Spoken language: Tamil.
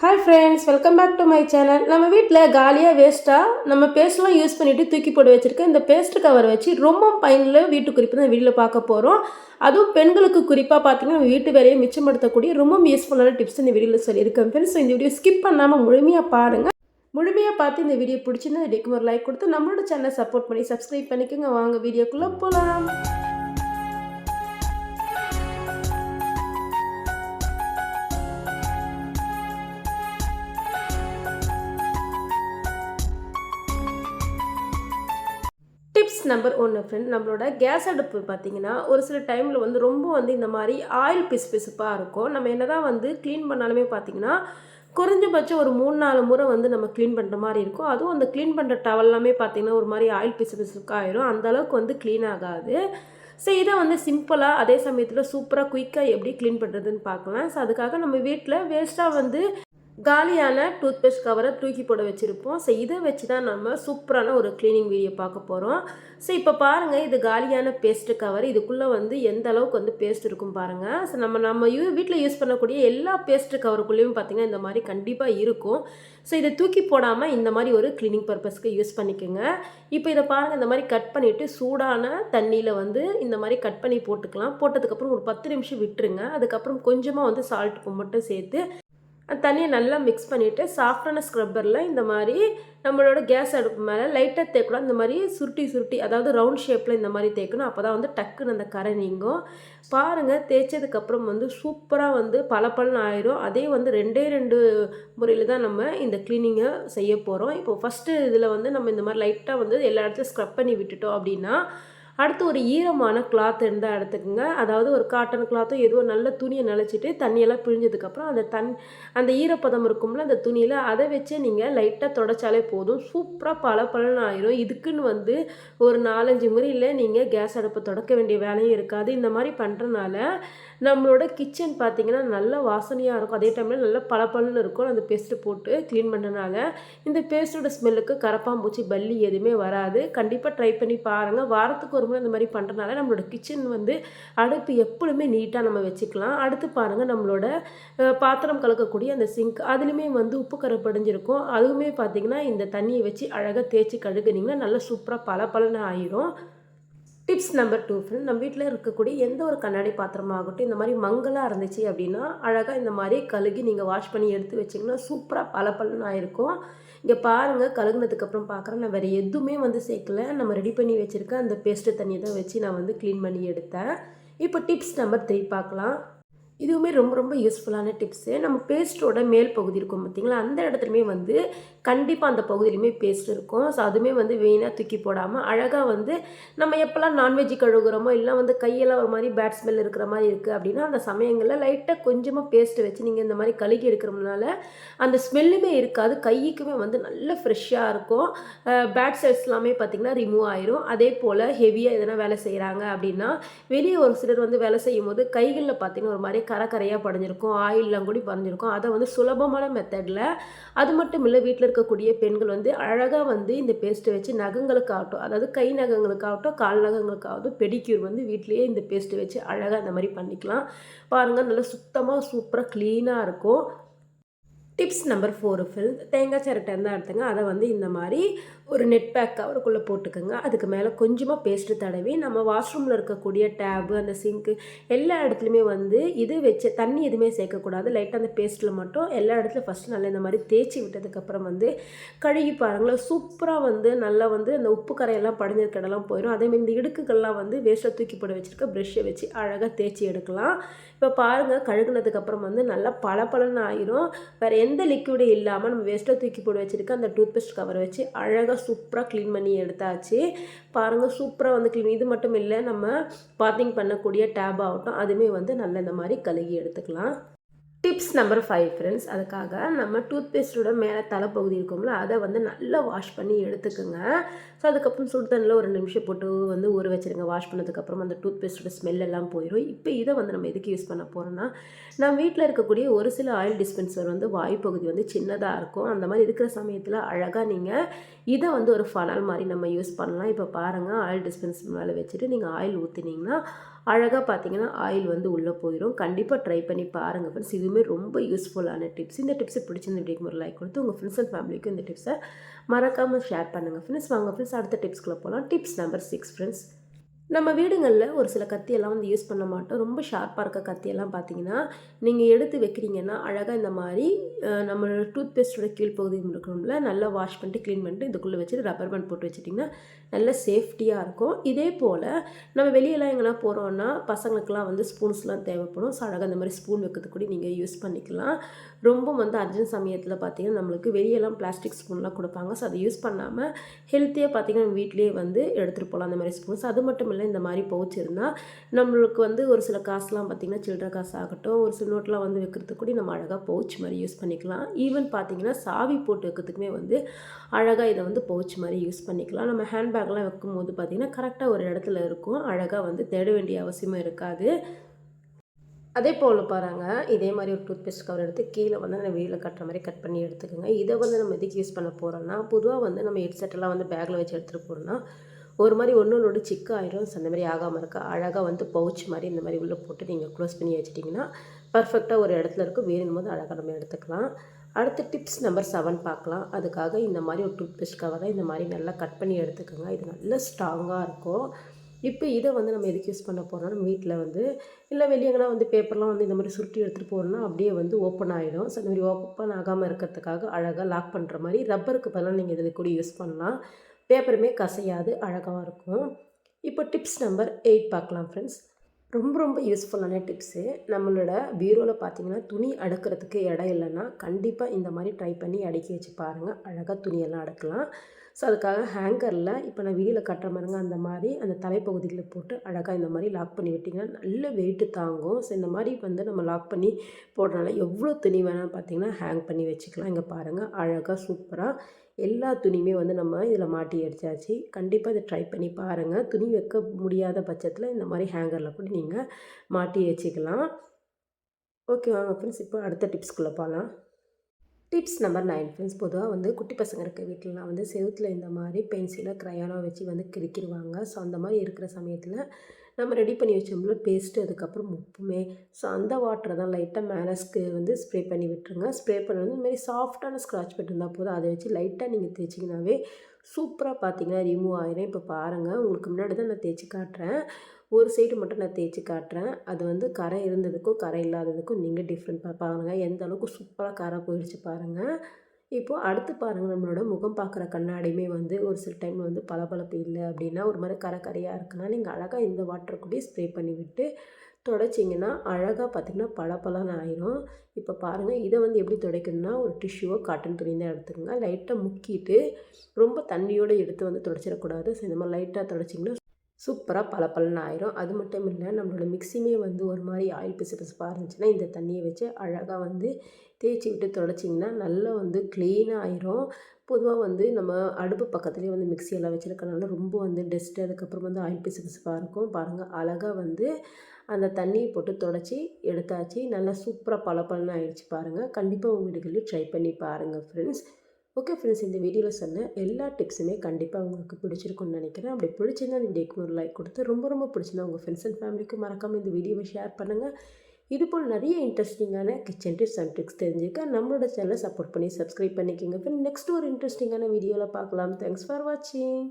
Hi friends welcome back to my channel நம்ம வீட்டில் காலியாக வேஸ்ட்டாக நம்ம பேஸ்ட்லாம் யூஸ் பண்ணிவிட்டு தூக்கி போட்டு வச்சுருக்க இந்த பேஸ்ட் கவர் வச்சு ரொம்ப பயனில் வீட்டு குறிப்பு தான் வீட்டில் பார்க்க போகிறோம் அதுவும் பெண்களுக்கு குறிப்பாக பார்த்தீங்கன்னா நம்ம வீட்டு வேலையை மிச்சப்படுத்தக்கூடிய ரொம்ப யூஸ்ஃபுல்லான டிப்ஸ் இந்த வீடியோவில் சொல்லியிருக்கேன். ஃப்ரெண்ட்ஸ் இந்த வீடியோ ஸ்கிப் பண்ணாமல் முழுமையாக பாருங்கள் முழுமையாக பார்த்து இந்த வீடியோ பிடிச்சிருந்தா இதுக்கு ஒரு லைக் கொடுத்து நம்மளோட சேனலை சப்போர்ட் பண்ணி சப்ஸ்கிரைப் பண்ணிக்கோங்க. வாங்க வீடியோக்குள்ளே போகலாம் டிப்ஸ் நம்பர் ஒன்று ஃப்ரெண்ட் நம்மளோட கேஸ் அடுப்பு பார்த்தீங்கன்னா ஒரு சில டைமில் வந்து ரொம்ப வந்து இந்த மாதிரி ஆயில் பிசு பிசுப்பாக இருக்கும். நம்ம என்ன தான் வந்து க்ளீன் பண்ணாலுமே பார்த்தீங்கன்னா குறைஞ்சபட்சம் ஒரு மூணு நாலு முறை வந்து நம்ம க்ளீன் பண்ணுற மாதிரி இருக்கும். அதுவும் அந்த க்ளீன் பண்ணுற டவல்லாமே பார்த்தீங்கன்னா ஒரு மாதிரி ஆயில் பிசு பிசுக்காயிரும் அந்த அளவுக்கு வந்து க்ளீன் ஆகாது. ஸோ இதை வந்து சிம்பிளாக அதே சமயத்தில் சூப்பராக குயிக்காக எப்படி க்ளீன் பண்ணுறதுன்னு பார்க்கலாம். ஸோ அதுக்காக நம்ம வீட்டில் வேஸ்ட்டாக வந்து காலியான டூத் பேஸ்ட் கவரை தூக்கி போட வச்சுருப்போம். ஸோ இதை வச்சு தான் நம்ம சூப்பரான ஒரு க்ளீனிங் வீடியோ பார்க்க போகிறோம் ஸோ இப்போ பாருங்கள் இது காலியான பேஸ்ட் கவர் இதுக்குள்ளே வந்து எந்த அளவுக்கு வந்து பேஸ்ட் இருக்கும் பாருங்கள் ஸோ நம்ம நம்ம யூ வீட்டில் யூஸ் பண்ணக்கூடிய எல்லா பேஸ்ட் கவருக்குள்ளேயும் பார்த்திங்கன்னா இந்த மாதிரி கண்டிப்பாக இருக்கும். ஸோ இதை தூக்கி போடாமல் இந்த மாதிரி ஒரு க்ளீனிங் பர்பஸ்க்கு யூஸ் பண்ணிக்கோங்க. இப்போ இதை பாருங்கள் இந்த மாதிரி கட் பண்ணிவிட்டு சூடான தண்ணியில் வந்து இந்த மாதிரி கட் பண்ணி போட்டுக்கலாம். போட்டதுக்கப்புறம் ஒரு பத்து நிமிஷம் விட்டுருங்க. அதுக்கப்புறம் கொஞ்சமாக வந்து சால்ட் மட்டும் சேர்த்து அந்த தண்ணியை நல்லா மிக்ஸ் பண்ணிவிட்டு சாஃப்டான ஸ்க்ரப்பரில் இந்த மாதிரி நம்மளோட கேஸ் அடுப்பு மேலே லைட்டாக தேய்க்கூடாது இந்த மாதிரி சுருட்டி சுருட்டி அதாவது ரவுண்ட் ஷேப்பில் இந்த மாதிரி தேய்க்கணும். அப்போ தான் வந்து டக்குன்னு அந்த கரை நீங்கும். பாருங்கள் தேய்ச்சதுக்கப்புறம் வந்து சூப்பராக வந்து பல பலன் ஆயிரும். அதே வந்து ரெண்டே ரெண்டு முறையில் தான் நம்ம இந்த க்ளீனிங்கை செய்ய போகிறோம் இப்போ ஃபஸ்ட்டு இதில் வந்து நம்ம இந்த மாதிரி லைட்டாக வந்து எல்லா இடத்துலையும் ஸ்க்ரப் பண்ணி விட்டுட்டோம் அப்படின்னா அடுத்து ஒரு ஈரமான கிளாத் இருந்தால் எடுத்துக்கோங்க. அதாவது ஒரு காட்டன் கிளாத்தோ ஏதோ நல்ல துணியை நினச்சிட்டு தண்ணியெல்லாம் பிழிஞ்சதுக்கப்புறம் அந்த தன் அந்த ஈரப்பதம் இருக்கும்ல அந்த துணியில் அதை வச்சு நீங்கள் லைட்டாக தொடச்சாலே போதும். சூப்பராக பல பலன் ஆயிரும். இதுக்குன்னு வந்து ஒரு நாலஞ்சு முறையில் நீங்கள் கேஸ் அடுப்பை தொடக்க வேண்டிய வேலையும் இருக்காது. இந்த மாதிரி பண்ணுறனால நம்மளோட கிச்சன் பார்த்திங்கன்னா நல்ல வாசனையாக இருக்கும். அதே டைமில் நல்ல பளபளன்னு இருக்கும். அந்த பேஸ்ட்டு போட்டு க்ளீன் பண்ணனால இந்த பேஸ்ட்டோட ஸ்மெல்லுக்கு கரப்பாம்பூச்சி பல்லி எதுவுமே வராது. கண்டிப்பாக ட்ரை பண்ணி பாருங்கள் வாரத்துக்கு ஒரு முறை இந்த மாதிரி பண்ணுறனால நம்மளோட கிச்சன் வந்து அடுப்பு எப்பொழுதுமே நீட்டாக நம்ம வச்சுக்கலாம். அடுத்து பாருங்கள் நம்மளோட பாத்திரம் கலக்கக்கூடிய அந்த சிங்க் அதுலேயுமே வந்து உப்பு கரை படிஞ்சிருக்கும். அதுவுமே பார்த்திங்கன்னா இந்த தண்ணியை வச்சு அழகாக தேய்ச்சி கழுகுனிங்கன்னா நல்லா சூப்பராக பல பலன்னு ஆயிரும். டிப்ஸ் நம்பர் டூ ஃப்ரெண்ட் நம்ம வீட்டில் இருக்கக்கூடிய எந்த ஒரு கண்ணாடி பாத்திரமாகட்டும் இந்த மாதிரி மங்கலாக இருந்துச்சு அப்படின்னா அழகாக இந்த மாதிரி கழுகி நீங்கள் வாஷ் பண்ணி எடுத்து வச்சிங்கன்னா சூப்பராக பல பலன்னு ஆயிருக்கும். இங்கே பாருங்கள் கழுகுனதுக்கப்புறம் பார்க்குறேன் நான் வேறு எதுவுமே வந்து சேர்க்கல. நம்ம ரெடி பண்ணி வச்சுருக்க அந்த பேஸ்ட்டு தண்ணியை தான் வச்சு நான் வந்து க்ளீன் பண்ணி எடுத்தேன். இப்போ டிப்ஸ் நம்பர் த்ரீ பார்க்கலாம். இதுவுமே ரொம்ப ரொம்ப யூஸ்ஃபுல்லான டிப்ஸு நம்ம பேஸ்ட்டோட மேல் பகுதி இருக்கும் பார்த்திங்களா அந்த இடத்துலையுமே வந்து கண்டிப்பாக அந்த பகுதியிலுமே பேஸ்ட் இருக்கும். ஸோ அதுவுமே வந்து வெயினாக தூக்கி போடாமல் அழகாக வந்து நம்ம எப்போல்லாம் நான்வெஜ் கழுகுறோமோ இல்லை வந்து கையெல்லாம் ஒரு மாதிரி பேட் ஸ்மெல் இருக்கிற மாதிரி இருக்குது அப்படின்னா அந்த சமயங்களில் லைட்டாக கொஞ்சமாக பேஸ்ட்டு வச்சு நீங்கள் இந்த மாதிரி கழுகி எடுக்கிறதுனால அந்த ஸ்மெல்லுமே இருக்காது. கைக்குமே வந்து நல்ல ஃப்ரெஷ்ஷாக இருக்கும். பேட் செல்ஸ் எல்லாமே பார்த்திங்கன்னா ரிமூவ் ஆயிரும். அதே போல் ஹெவியாக எதனா வேலை செய்கிறாங்க அப்படின்னா வெளியே ஒரு சிலர் வந்து வேலை செய்யும் போது கைகளில் பார்த்திங்கன்னா ஒரு மாதிரி கரை கரையாக படிஞ்சிருக்கும் ஆயிலெலாம் கூட பறஞ்சிருக்கும். அதை வந்து சுலபமான மெத்தடில் அது மட்டும் இல்லை வீட்டில் இருக்கக்கூடிய பெண்கள் வந்து அழகாக வந்து இந்த பேஸ்ட்டை வச்சு நகங்களுக்காகட்டும் அதாவது கை நகங்களுக்காகட்டும் கால் நகங்களுக்காகட்டும் பெடிக்யூர் வந்து வீட்லேயே இந்த பேஸ்ட்டை வச்சு அழகாக இந்த மாதிரி பண்ணிக்கலாம். பாருங்கள் நல்லா சுத்தமாக சூப்பராக க்ளீனாக இருக்கும். டிப்ஸ் நம்பர் ஃபோர் ஃபில் தேங்காய் சரட்டை இருந்தால் எடுத்துங்க. அதை வந்து இந்த மாதிரி ஒரு நெட் பேக் கவருக்குள்ளே போட்டுக்கோங்க. அதுக்கு மேலே கொஞ்சமாக பேஸ்ட்டு தடவி நம்ம வாஷ்ரூமில் இருக்கக்கூடிய டேபு அந்த சிங்க்கு எல்லா இடத்துலையுமே வந்து இது வச்சு தண்ணி எதுவுமே சேர்க்கக்கூடாது. லைட்டாக அந்த பேஸ்ட்டில் மட்டும் எல்லா இடத்துலையும் ஃபஸ்ட்டு நல்லா இந்த மாதிரி தேய்ச்சி விட்டதுக்கப்புறம் வந்து கழுகி பாருங்களேன். சூப்பராக வந்து நல்லா வந்து அந்த உப்பு கரையெல்லாம் படிஞ்சிருக்கடலாம் போயிடும் அதேமாதிரி இந்த இடுக்குகள்லாம் வந்து வேஸ்ட்டாக தூக்கி போட வச்சுருக்க ப்ரெஷ்ஷை வச்சு அழகாக தேய்ச்சி எடுக்கலாம். இப்போ பாருங்கள் கழுகுனதுக்கப்புறம் வந்து நல்லா பல பலன்னு ஆயிரும். வேறு எந்த லிக்விடும் இல்லாமல் நம்ம வேஸ்ட்டாக தூக்கி போட்டு வச்சுருக்க அந்த டூத்பேஸ்ட் கவரை வச்சு அழகாக சூப்பராக க்ளீன் பண்ணி எடுத்தாச்சு. பாருங்கள் சூப்பராக வந்து க்ளீன் இது மட்டும் இல்லை நம்ம பாத்திங் பண்ணக்கூடிய டேப் ஆகட்டும் அதுவுமே வந்து நல்ல இந்த மாதிரி கழுகி எடுத்துக்கலாம். டிப்ஸ் நம்பர் ஃபைவ் ஃப்ரெண்ட்ஸ் அதுக்காக நம்ம டூத் பேஸ்ட்டோட மேலே தலைப்பகுதி இருக்கும்ல அதை வந்து நல்லா வாஷ் பண்ணி எடுத்துக்கோங்க. ஸோ அதுக்கப்புறம் சுடு தண்ணியில் ஒரு நிமிஷம் போட்டு வந்து ஊற வச்சுருங்க. வாஷ் பண்ணதுக்கப்புறம் அந்த டூத் பேஸ்ட்டோட ஸ்மெல் எல்லாம் போயிடும் இப்போ இதை வந்து நம்ம எதுக்கு யூஸ் பண்ண போகிறோம்னா நம்ம வீட்டில் இருக்கக்கூடிய ஒரு சில ஆயில் டிஸ்பென்சர் வந்து வாய்ப்பகுதி வந்து சின்னதாக இருக்கும். அந்த மாதிரி இருக்கிற சமயத்தில் அழகாக நீங்கள் இதை வந்து ஒரு ஃபனால் மாதிரி நம்ம யூஸ் பண்ணலாம். இப்போ பாருங்கள் ஆயில் டிஸ்பென்சர் மேலே வச்சுட்டு நீங்கள் ஆயில் ஊற்றினீங்கன்னா அழகாக பார்த்தீங்கன்னா ஆயில் வந்து உள்ளே போயிடும் கண்டிப்பாக ட்ரை பண்ணி பாருங்கள் ஃப்ரெண்ட்ஸ் இதுவுமே ரொம்ப யூஸ்ஃபுல்லான டிப்ஸ் இந்த டிப்ஸை பிடிச்சிருந்த வீடியோக்கு ஒரு லைக் கொடுத்து உங்கள் ஃப்ரெண்ட்ஸ் அண்ட் ஃபேமிலிக்கும் இந்த டிப்ஸை மறக்காமல் ஷேர் பண்ணுங்கள் ஃப்ரெண்ட்ஸ் வாங்க ஃப்ரெண்ட்ஸ் அடுத்த டிப்ஸ்க்குள்ளே போகலாம் டிப்ஸ் நம்பர் சிக்ஸ் ஃப்ரெண்ட்ஸ் நம்ம வீடுங்களில் ஒரு சில கத்தியெல்லாம் வந்து யூஸ் பண்ண மாட்டோம். ரொம்ப ஷார்ப்பாக இருக்க கத்தியெல்லாம் பார்த்தீங்கன்னா நீங்கள் எடுத்து வைக்கிறீங்கன்னா அழகாக இந்த மாதிரி நம்ம டூத் பேஸ்ட்டோட கீழ்ப்பகுதி இருக்கணும்ல நல்லா வாஷ் பண்ணிட்டு க்ளீன் பண்ணிட்டு இதுக்குள்ளே வச்சுட்டு ரப்பர் பேண்ட் போட்டு வச்சிட்டிங்கன்னா நல்ல சேஃப்டியாக இருக்கும். இதே போல் நம்ம வெளியெல்லாம் எங்கன்னா போகிறோன்னா பசங்களுக்குலாம் வந்து ஸ்பூன்ஸ்லாம் தேவைப்படும். ஸோ அழகாக இந்த மாதிரி ஸ்பூன் வைக்கிறது கூட நீங்கள் யூஸ் பண்ணிக்கலாம். ரொம்ப வந்து அர்ஜென்ட் சமயத்தில் பார்த்தீங்கன்னா நம்மளுக்கு வெளியெல்லாம் பிளாஸ்டிக் ஸ்பூன்லாம் கொடுப்பாங்க. ஸோ அதை யூஸ் பண்ணாமல் ஹெல்த்தியாக பார்த்தீங்கன்னா நம்ம வீட்லேயே வந்து எடுத்துகிட்டு போகலாம் அந்த மாதிரி ஸ்பூன்ஸ் அது மட்டும் இல்லை இந்த மாதிரி பவுச் இருந்தால் நம்மளுக்கு வந்து ஒரு சில காசுலாம் பார்த்திங்கன்னா சில்லற காசு ஆகட்டும் ஒரு சில நோட்லாம் வந்து வைக்கிறதுக்கு கூட நம்ம அழகாக பவுச் மாதிரி யூஸ் பண்ணிக்கலாம். ஈவன் பார்த்திங்கன்னா சாவி போட்டு வைக்கிறதுக்குமே வந்து அழகாக இதை வந்து பவுச் மாதிரி யூஸ் பண்ணிக்கலாம். நம்ம ஹேண்ட்பேக்லாம் வைக்கும்போது பார்த்திங்கன்னா கரெக்டாக ஒரு இடத்துல இருக்கும். அழகாக வந்து தேட வேண்டிய அவசியமும் இருக்காது. அதே போல் பாருங்க இதே மாதிரி ஒரு டூத் பேஸ்ட் கவர் எடுத்து கீழே வந்து நம்ம வீட்டில் கட்டுற மாதிரி கட் பண்ணி எடுத்துக்கோங்க. இதை வந்து நம்ம எதுக்கு யூஸ் பண்ண போகிறோம்னா பொதுவாக வந்து நம்ம ஹெட்செட்டெல்லாம் வந்து பேக்கில் வச்சு எடுத்துகிட்டு போகிறோம்னா ஒரு மாதிரி ஒன்று ஒன்று சிக்கு ஆயிரும். அந்த மாதிரி ஆகாமல் இருக்க அழகாக வந்து பவுச் மாதிரி இந்த மாதிரி உள்ளே போட்டு நீங்கள் க்ளோஸ் பண்ணி வச்சிட்டிங்கன்னா பர்ஃபெக்டாக ஒரு இடத்துல இருக்கும். வேணும் போது அழகாக நம்ம எடுத்துக்கலாம். அடுத்து டிப்ஸ் நம்பர் செவன் பார்க்கலாம். அதுக்காக இந்த மாதிரி ஒரு டூத் பேஸ்ட் கவரை இந்த மாதிரி நல்லா கட் பண்ணி எடுத்துக்கோங்க. இது நல்லா ஸ்ட்ராங்காக இருக்கும். இப்போ இதை வந்து நம்ம எதுக்கு யூஸ் பண்ண போகிறோம்னா நம்ம வீட்டில் வந்து இல்லை வெளியேங்கன்னா வந்து பேப்பர்லாம் வந்து இந்த மாதிரி சுருட்டி எடுத்துகிட்டு போகிறோம்னா அப்படியே வந்து ஓப்பன் ஆகிடும் ஸோ இந்த மாதிரி ஓப்பன் ஆகாமல் இருக்கிறதுக்காக அழகாக லாக் பண்ணுற மாதிரி ரப்பருக்கு பதிலாக நீங்கள் இதில் கூட யூஸ் பண்ணலாம். பேப்பருமே கசையாது அழகாக இருக்கும். இப்போ டிப்ஸ் நம்பர் எயிட் பார்க்கலாம் ஃப்ரெண்ட்ஸ் ரொம்ப ரொம்ப யூஸ்ஃபுல்லான டிப்ஸு நம்மளோட பீரோவில் பார்த்தீங்கன்னா துணி அடுக்கிறதுக்கு இடம் இல்லைன்னா கண்டிப்பாக இந்த மாதிரி ட்ரை பண்ணி அடுக்கி வச்சு பாருங்கள் அழகாக துணியெல்லாம் அடுக்கலாம். ஸோ அதுக்காக ஹேங்கரில் இப்போ நான் வீடியில் கட்டுற மாதிரிங்க அந்த மாதிரி அந்த தலைப்பகுதியில் போட்டு அழகாக இந்த மாதிரி லாக் பண்ணி விட்டிங்கன்னா நல்ல வெயிட்டு தாங்கும். ஸோ இந்த மாதிரி வந்து நம்ம லாக் பண்ணி போடுறனால எவ்வளோ துணி வேணாலும் பார்த்தீங்கன்னா ஹேங் பண்ணி வச்சுக்கலாம். இங்கே பாருங்கள் அழகாக சூப்பராக எல்லா துணியுமே வந்து நம்ம இதில் மாட்டி அடித்தாச்சு கண்டிப்பாக இதை ட்ரை பண்ணி பாருங்கள் துணி வைக்க முடியாத பட்சத்தில் இந்த மாதிரி ஹேங்கரில் கூட நீங்கள் மாட்டி வச்சுக்கலாம். ஓகே வாங்க ஃப்ரெண்ட்ஸ் இப்போ அடுத்த டிப்ஸ்குள்ளே போகலாம் டிப்ஸ் நம்பர் நைன் ஃப்ரெண்ட்ஸ் பொதுவாக வந்து குட்டி பசங்க இருக்க வீட்டிலலாம் வந்து செவுத்தில் இந்த மாதிரி பென்சிலோ க்ரையானோ வச்சு வந்து கிறுக்கிடுவாங்க ஸோ அந்த மாதிரி இருக்கிற சமயத்தில் நம்ம ரெடி பண்ணி வச்சோம்ல பேஸ்ட்டு அதுக்கப்புறம் உப்புமே ஸோ அந்த வாட்டரை தான் லைட்டாக மேலஸ்க்கு வந்து ஸ்ப்ரே பண்ணி விட்டுருங்க. ஸ்ப்ரே பண்ணுறது வந்து இந்த மாதிரி சாஃப்டான ஸ்க்ராட்ச் பெட் இருந்தால் போதும். அதை வச்சு லைட்டாக நீங்கள் தேய்ச்சிங்கனாவே சூப்பராக பார்த்தீங்கன்னா ரிமூவ் ஆயிரும். இப்போ பாருங்கள் உங்களுக்கு முன்னாடி தான் நான் தேய்ச்சி காட்டுறேன். ஒரு சைடு மட்டும் நான் தேய்ச்சி காட்டுறேன். அது வந்து கரை இருந்ததுக்கும் கரை இல்லாததுக்கும் நீங்கள் டிஃப்ரெண்ட் பாருங்கள் எந்த அளவுக்கு சூப்பராக கரை போயிடுச்சு பாருங்கள் இப்போது அடுத்து பாருங்கள் நம்மளோட முகம் பார்க்குற கண்ணாடியுமே வந்து ஒரு சில டைம் வந்து பளபளப்பு இல்லை அப்படின்னா ஒரு மாதிரி கரை கரையாக இருக்குன்னா நீங்கள் அழகாக இந்த வாட்டர் கூட ஸ்ப்ரே பண்ணி விட்டு தொடச்சிங்கன்னா அழகாக பார்த்திங்கன்னா பளபளன்னு ஆயிரும். இப்போ பாருங்கள் இதை வந்து எப்படி துடைக்கணும்னா ஒரு டிஷ்யூவோ காட்டன் துணி தான் எடுத்துக்கோங்க. லைட்டாக முக்கிட்டு ரொம்ப தண்ணியோடு எடுத்து வந்து துடைச்சிடக்கூடாது. ஸோ இந்த மாதிரி லைட்டாக துடைச்சிங்கன்னா சூப்பராக பளபளன்னு ஆயிரும். அது மட்டும் இல்லை நம்மளோட மிக்ஸியுமே வந்து ஒரு மாதிரி ஆயில் பிசு பிசுப்பாக இருந்துச்சுன்னா இந்த தண்ணியை வச்சு அழகாக வந்து தேய்ச்சி விட்டு தொடச்சிங்கன்னா நல்லா வந்து க்ளீனாக ஆயிரும். பொதுவாக வந்து நம்ம அடுப்பு பக்கத்துலேயே வந்து மிக்ஸி எல்லாம் வச்சுருக்கனால ரொம்ப வந்து டஸ்ட்டு அதுக்கப்புறம் வந்து ஆயில் பிசு பிசுப்பாக இருக்கும். பாருங்கள் அழகாக வந்து அந்த தண்ணியை போட்டு தொடச்சி எடுத்தாச்சு. நல்லா சூப்பராக பளபளன்னு ஆயிடுச்சு பாருங்கள் கண்டிப்பாக உங்கள் வீடுகளில் ட்ரை பண்ணி பாருங்கள் ஃப்ரெண்ட்ஸ் ஓகே ஃப்ரெண்ட்ஸ் இந்த வீடியோவில் சொன்ன எல்லா டிப்ஸுமே கண்டிப்பாக உங்களுக்கு பிடிச்சிருக்கும்னு நினைக்கிறேன். அப்படி பிடிச்சிருந்தா இந்த வீடியோக்கு ஒரு லைக் கொடுத்து ரொம்ப ரொம்ப பிடிச்சிருந்தா உங்கள் ஃப்ரெண்ட்ஸ் அண்ட் ஃபேமிலிக்கு மறக்காமல் இந்த வீடியோவை ஷேர் பண்ணுங்கள் இது போல் நிறைய இன்ட்ரெஸ்டிங்கான கிச்சன் டிப்ஸ் அண்ட் ட்ரிக்ஸ் தெரிஞ்சுக்க நம்மளோட சேனலை சப்போர்ட் பண்ணி சப்ஸ்கிரைப் பண்ணிக்கோங்க. ஃப்ரெண்ட் நெக்ஸ்ட் ஒரு இன்ட்ரெஸ்டிங்கான வீடியோவில் பார்க்கலாம். தேங்க்ஸ் ஃபார் வாட்சிங்